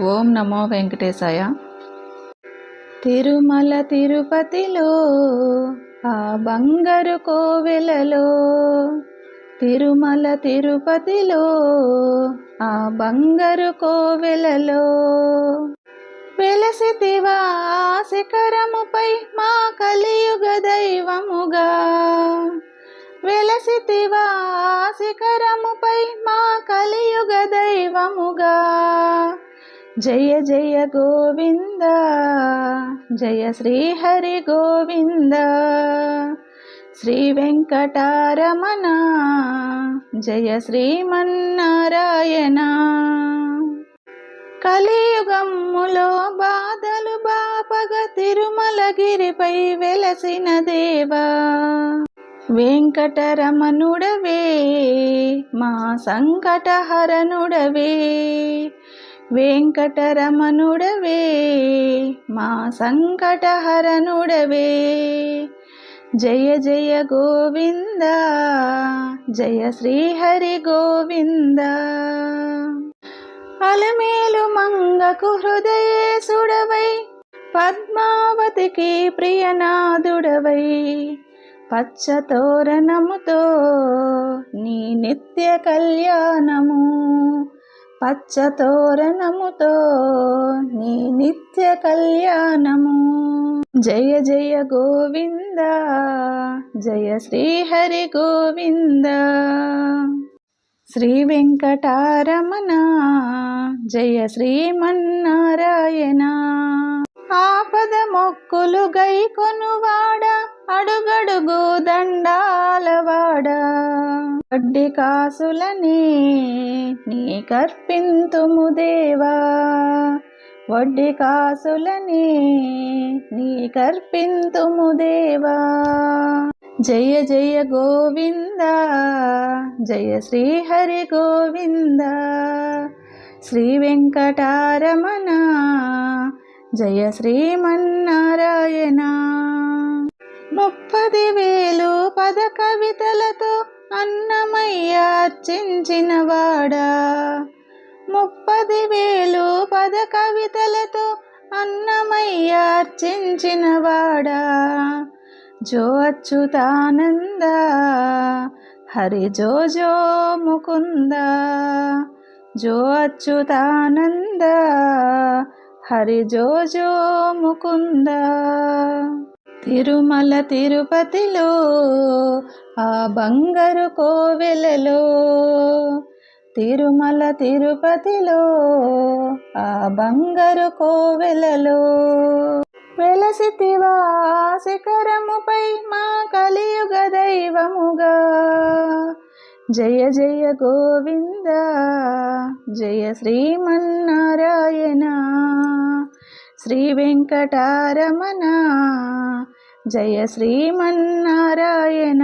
ఓం నమో వెంకటేశాయ. తిరుమల తిరుపతిలో ఆ బంగారు కోవెలలో తిరుమల తిరుపతిలో ఆ బంగారు కోవెలలో. వెలసితివా శిఖరముపై మా కలియుగ దైవముగా. వెలసితివా శిఖరముపై మా కలియుగ దైవముగా. జయ జయ గోవింద జయ శ్రీహరి గోవింద శ్రీ వెంకటారమణ జయ శ్రీమన్నారాయణ కలియుగమ్ములో బాధలు బాపగ తిరుమలగిరిపై వెలసిన దేవా వెంకటరమణుడవే మా సంకటహరణుడవే. వెంకటరమణుడవే మా సంకటహరణుడవే. జయ జయ గోవింద జయ శ్రీహరి గోవింద. అలమేలు మంగకు హృదయేశుడవై పద్మావతికి ప్రియనాథుడవై పచ్చతోరణముతో నీ నిత్య కళ్యాణము. పచ్చతోరణముతో నీ నిత్య కళ్యాణము. జయ జయ గోవింద జయ శ్రీహరి గోవింద. శ్రీ వెంకటారమణ జయ శ్రీమన్నారాయణ. ఆపద మొక్కులు గై కొనువాడ అడుగడుగు దండాలవాడ వడ్డీ కాసులనే నీ కర్పింతుము దేవా వడ్డీ కాసులని నీ కర్పింతుము దేవా జయ జయ గోవింద జయ శ్రీహరి గోవింద. శ్రీ వెంకటారమణ జయ శ్రీమన్నారాయణ ముప్పది వేలు పద కవితలతో అన్నమయ్య వాడా. ముప్పది వేలు పద కవితలతో అన్నమయ్య అర్చించిన వాడా. జో అచ్యుతానంద హరి జో జో ముకుంద. జో అచ్యుతానంద హరి జో జో ముకుంద. తిరుమల తిరుపతిలో ఆ బంగారు కోవెలలో. తిరుమల తిరుపతిలో ఆ బంగారు కోవెలలో. వెలసితివా శిఖరముపై మా కలియుగ దైవముగా. జయ జయ గోవింద జయ శ్రీమన్నారాయణ. శ్రీ వెంకటారమణ జయ శ్రీమన్నారాయణ